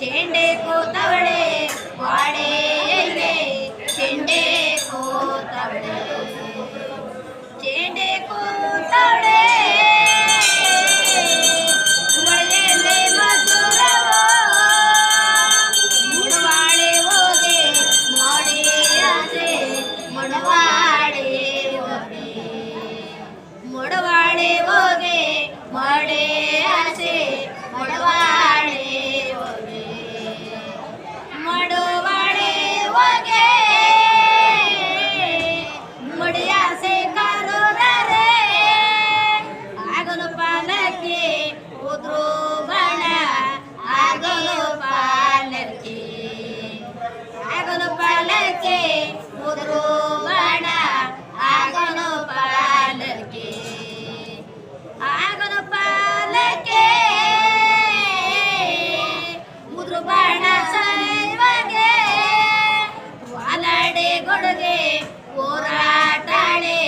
ചെണ്ടേ കോത്തവളെ വാടേ ചെണ്ടേ കോത്തവളെ. ಕೊಡುಗೆ ಹೋರಾಟಳೆ